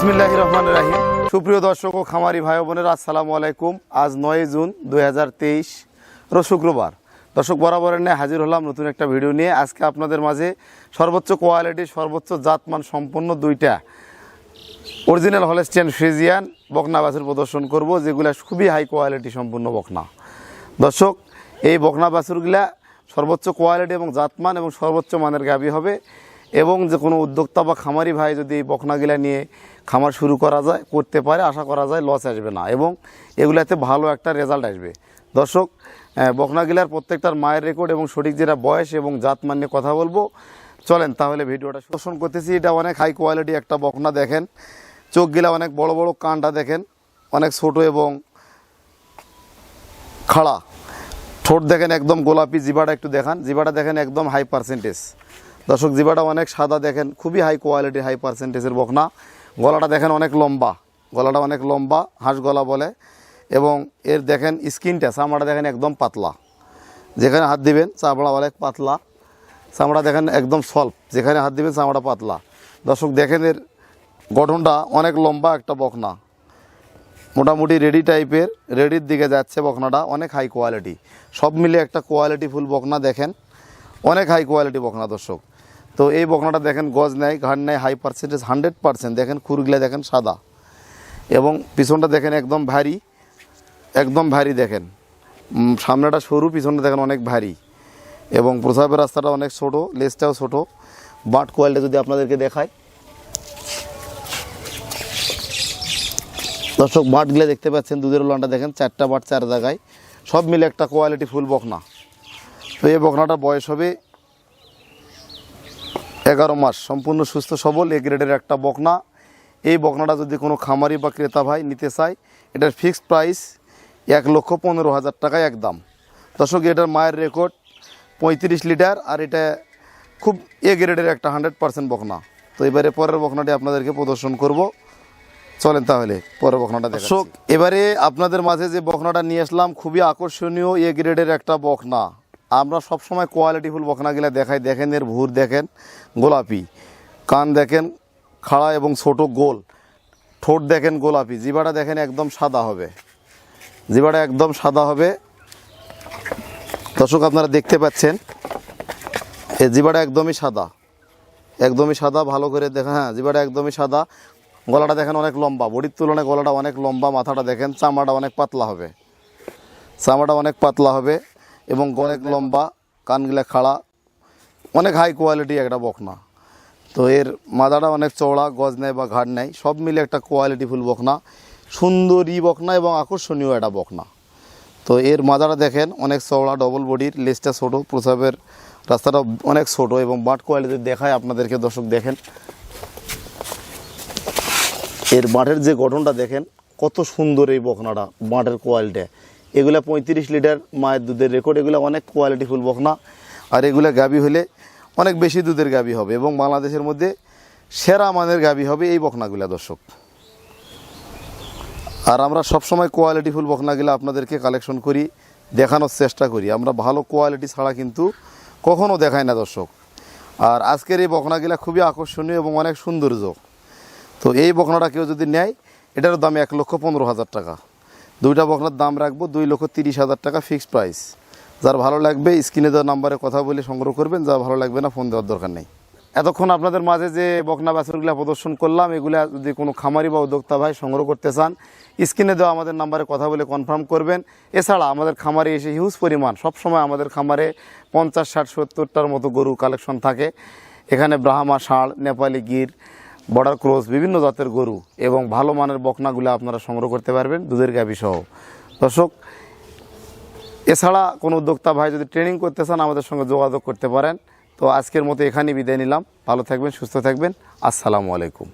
বিসমিল্লাহ রহমান রাহিম। সুপ্রিয় দর্শক ও খামারি ভাই বোনের, আসসালামু আলাইকুম। আজ নয় জুন দুই রোজ শুক্রবার। দর্শক বরাবরের নিয়ে হাজির হলাম নতুন একটা ভিডিও নিয়ে। আজকে আপনাদের মাঝে সর্বোচ্চ কোয়ালিটি, সর্বোচ্চ জাতমান সম্পন্ন দুইটা অরিজিনাল হলেস্টিয়ান ফ্রিজিয়ান বকনা বাছুর প্রদর্শন করব, যেগুলা খুবই হাই কোয়ালিটি সম্পূর্ণ বকনা। দর্শক, এই বকনা বাছুরগুলা সর্বোচ্চ কোয়ালিটি এবং জাতমান এবং সর্বোচ্চ মানের গাবি হবে। এবং যে কোনো উদ্যোক্তা বা খামারি ভাই যদি বকনাগুলা নিয়ে খামার শুরু করা যায়, করতে পারে, আশা করা যায় লস আসবে না। এবং এগুলাতে ভালো একটা রেজাল্ট আসবে। দর্শক বকনাগুলার প্রত্যেকটার মায়ের রেকর্ড এবং সঠিক যেটা বয়স এবং জাতমান নিয়ে কথা বলব। চলেন তাহলে ভিডিওটা দর্শন করতেছি, এটা অনেক হাই কোয়ালিটি একটা বকনা দেখেন। চোখগুলা অনেক বড় বড় কানটা দেখেন। অনেক ছোট এবং খাড়া। ঠোঁট দেখেন একদম গোলাপি জিবাটা একটু দেখান। জিবাটা দেখেন একদম হাই পার্সেন্টেজ দর্শক জিবাটা অনেক সাদা দেখেন, খুবই হাই কোয়ালিটি হাই পার্সেন্টেজের বকনা। গলাটা দেখেন অনেক লম্বা, গলাটা অনেক লম্বা, হাঁস গলা বলে। এবং এর দেখেন স্কিনটা চামড়াটা দেখেন একদম পাতলা। যেখানে হাত দিবেন, চামড়া অনেক পাতলা। চামড়া দেখেন একদম সল্প যেখানে হাত দিবেন, চামড়া পাতলা। দর্শক, দেখেন এর গঠনটা অনেক লম্বা একটা বকনা। মোটামুটি রেডি টাইপের রেডির দিকে যাচ্ছে বকনাটা, অনেক হাই কোয়ালিটি সব মিলে একটা কোয়ালিটি ফুল বকনা দেখেন, অনেক হাই কোয়ালিটি বকনা দর্শক। তো এই বকনাটা দেখেন গজ নেয় ঘাট নেয় হাই পার্সেন্টেজ হান্ড্রেড পার্সেন্ট দেখেন খুরগুলা দেখেন সাদা। এবং পিছনটা দেখেন একদম ভারী একদম ভারী দেখেন। সামনেটা সরু, পিছনটা দেখেন অনেক ভারী। এবং প্রসাবের রাস্তাটা অনেক ছোট লেজটাও ছোট। বাট কোয়ালিটি যদি আপনাদেরকে দেখায় দর্শক, বাটগুলো দেখতে পাচ্ছেন, দুধের লন্ডা দেখেন, চারটা বাট চার জায়গায়। সব মিলে একটা কোয়ালিটি ফুল বকনা। তো এই বকনাটা বয়স হবে এগারো মাস, সম্পূর্ণ সুস্থ, সবল, এ গ্রেডের একটা বকনা। এই বকনাটা যদি কোনো খামারি বা ক্রেতা ভাই নিতে চায়, এটার ফিক্সড প্রাইস এক লক্ষ পনেরো হাজার টাকা একদম। দর্শক, এটার মায়ের রেকর্ড পঁয়ত্রিশ লিটার, আর এটা খুব এ গ্রেডের একটা হান্ড্রেড পার্সেন্ট বকনা। তো এবারে পরের বকনাটি আপনাদেরকে প্রদর্শন করব। চলেন তাহলে, পরের বকনাটা দর্শক, এবারে আপনাদের মাঝে যে বকনাটা নিয়ে আসলাম, খুবই আকর্ষণীয় এ গ্রেডের একটা বকনা। আমরা সবসময় কোয়ালিটিফুল বকনাগুলা দেখাই। দেখেন এর ভুর দেখেন, গোলাপি। কান দেখেন, খাড়া এবং ছোট গোল। ঠোঁট দেখেন গোলাপি। জিবাটা দেখেন একদম সাদা হবে। জিবাটা একদম সাদা হবে। দর্শক, আপনারা দেখতে পাচ্ছেন, এই জিবাটা একদমই সাদা। একদমই সাদা, ভালো করে দেখা হ্যাঁ জিবাটা একদমই সাদা। গলাটা দেখেন অনেক লম্বা। বডির তুলনায় গলাটা অনেক লম্বা, মাথাটা দেখেন, চামড়াটা অনেক পাতলা হবে। চামড়াটা অনেক পাতলা হবে। এবং অনেক লম্বা, কানগুলা খাড়া, অনেক হাই কোয়ালিটি একটা বকনা। তো এর মাদাটা অনেক চওড়া, গজ নেয় বা ঘাট নেয়, সব মিলে একটা কোয়ালিটি ফুল বকনা। সুন্দরী বকনা এবং আকর্ষণীয় একটা বকনা। তো এর মাদাটা দেখেন, অনেক চওড়া ডবল বডির লেজটা ছোটো, প্রসাবের রাস্তাটা অনেক ছোট এবং বাট কোয়ালিটি দেখায় আপনাদেরকে, দর্শক দেখেন। এর মাঠের যে গঠনটা দেখেন, কত সুন্দর এই বকনাটা মাঠের কোয়ালিটি এগুলা পঁয়ত্রিশ লিটার মায়ের দুধের রেকর্ড এগুলো অনেক কোয়ালিটিফুল বকনা। আর এগুলা গাবি হলে অনেক বেশি দুধের গাবি হবে এবং বাংলাদেশের মধ্যে সেরা মানের গাবি হবে এই বকনাগুলা, দর্শক। আর আমরা সবসময় কোয়ালিটিফুল বকনাগুলো আপনাদেরকে কালেকশন করি, দেখানোর চেষ্টা করি। আমরা ভালো কোয়ালিটি ছাড়া কিন্তু কখনো দেখাই না, দর্শক। আর আজকের এই বকনাগুলা খুবই আকর্ষণীয় এবং অনেক সৌন্দর্য। তো এই বকনাটা কেউ যদি নেয়, এটার দাম এক লক্ষ পনেরো হাজার টাকা। দুইটা বকনার দাম রাখব, দুই লক্ষ তিরিশ হাজার টাকা ফিক্সড প্রাইস যার ভালো লাগবে, স্ক্রিনে দেওয়া নাম্বারে কথা বলে সংগ্রহ করবেন যা ভালো লাগবে না ফোন দেওয়ার দরকার নেই। এতক্ষণ আপনাদের মাঝে যে বকনা বাছুরগুলা প্রদর্শন করলাম, এগুলা যদি কোনো খামারি বা উদ্যোক্তা ভাই সংগ্রহ করতে চান, স্ক্রিনে দেওয়া আমাদের নাম্বারে কথা বলে কনফার্ম করবেন। এছাড়া আমাদের খামারে এসে হিউজ পরিমাণ, সবসময় আমাদের খামারে পঞ্চাশ, ষাট, সত্তরটার মতো গরু কালেকশন থাকে। এখানে ব্রাহ্মা, ষাঁড়, নেপালি গির বর্ডার ক্রস বিভিন্ন জাতের গরু এবং ভালো মানের বকনাগুলো আপনারা সংগ্রহ করতে পারবেন দুধের গাভি সহ। দর্শক, এছাড়া কোনো উদ্যোক্তা ভাই যদি ট্রেনিং করতে চান, আমাদের সঙ্গে যোগাযোগ করতে পারেন। তো আজকের মতো এখানেই বিদায় নিলাম। ভালো থাকবেন, সুস্থ থাকবেন। আসসালামু আলাইকুম।